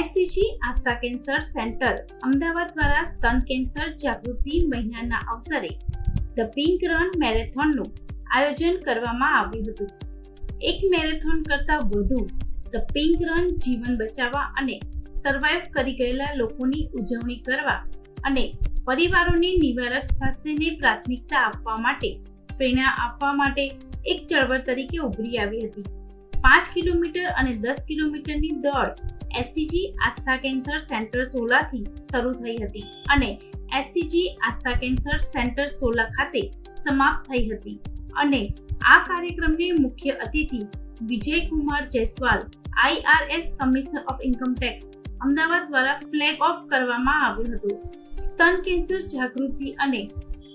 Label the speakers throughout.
Speaker 1: SCG Aastha cancer centre, Ahmedabad દ્વારા સ્તન cancer જાગૃતિ મહિનાના અવસરે ધ પિંક રન મેરેથોનનું આયોજન કરવામાં આવ્યું હતું. એક મેરેથોન કરતાં વધુ ધ પિંક રન જીવન બચાવવા અને સર્વાઈવ કરી ગયેલા લોકોની ઉજવણી કરવા અને પરિવારોને નિવારક સ્વાસ્થ્યને પ્રાથમિકતા આપવા માટે પ્રેરણા આપવા માટે એક ચળવળ તરીકે ઉભરી આવી હતી. પાંચ કિલોમીટર અને દસ કિલોમીટરની દોડ એસસીજી આસ્થા કેન્સર સેન્ટર સોલાથી શરૂ થઈ હતી અને SCG Aastha cancer centre Sola ખાતે સમાપ્ત થઈ હતી. અને આ કાર્યક્રમને મુખ્ય અતિથિ Vijaykumar Jaiswal IRS commissioner of income tax Ahmedabad દ્વારા ફ્લેગ ઓફ કરવામાં આવ્યું હતું. સ્તન કેન્સર જાગૃતિ અને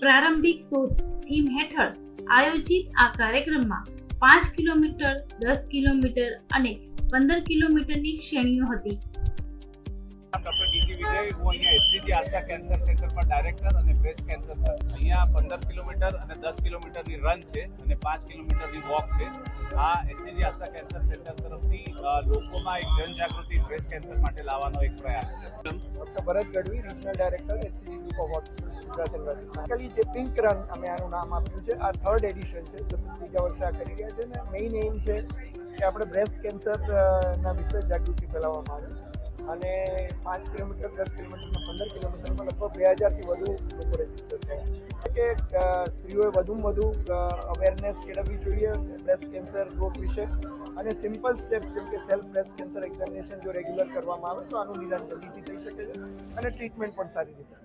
Speaker 1: પ્રારંભિક શોધ થીમ હેઠળ આયોજિત આ કાર્યક્રમમાં પાંચ કિલોમીટર, દસ કિલોમીટર અને પંદર કિલોમીટરની શ્રેણીઓ હતી.
Speaker 2: Doctor DG Vijay. હું અહીંયા HCG Asha cancer centre director અને બ્રેસ્ટ કેન્સર સર અહીંયા પંદર કિલોમીટર અને દસ કિલોમીટરની રન છે અને પાંચ કિલોમીટરની વોક છે. આ એચસીજી આશા કેન્સર સેન્ટર તરફથી લોકોમાં એક જનજાગૃતિ બ્રેસ્ટ કેન્સર માટે લાવવાનો એક પ્રયાસ છે.
Speaker 3: Doctor Bharat Gadhvi regional director HCG group of Gujarat and Rajasthan જે પિંક રન અમે આનું નામ આપ્યું છે આ થર્ડ એડિશન છે. સતત બીજા વર્ષે આ કરી રહ્યા છે અને મેઇન એમ છે કે આપણે બ્રેસ્ટ કેન્સરના વિશે જાગૃતિ ફેલાવવામાં આવે. અને પાંચ કિલોમીટર, દસ કિલોમીટર પંદર કિલોમીટરમાં લગભગ બે હજારથી વધુ લોકો રજિસ્ટર થયા કે સ્ત્રીઓએ વધુમાં વધુ અવેરનેસ કેળવવી જોઈએ બ્રેસ્ટ કેન્સર રોગ વિશે. અને સિમ્પલ સ્ટેપ્સ જેમ કે સેલ્ફ બ્રેસ્ટ કેન્સર એક્ઝામિનેશન જો રેગ્યુલર કરવામાં આવે તો આનું નિદાન જલ્દીથી થઈ શકે છે અને ટ્રીટમેન્ટ પણ સારી રીતે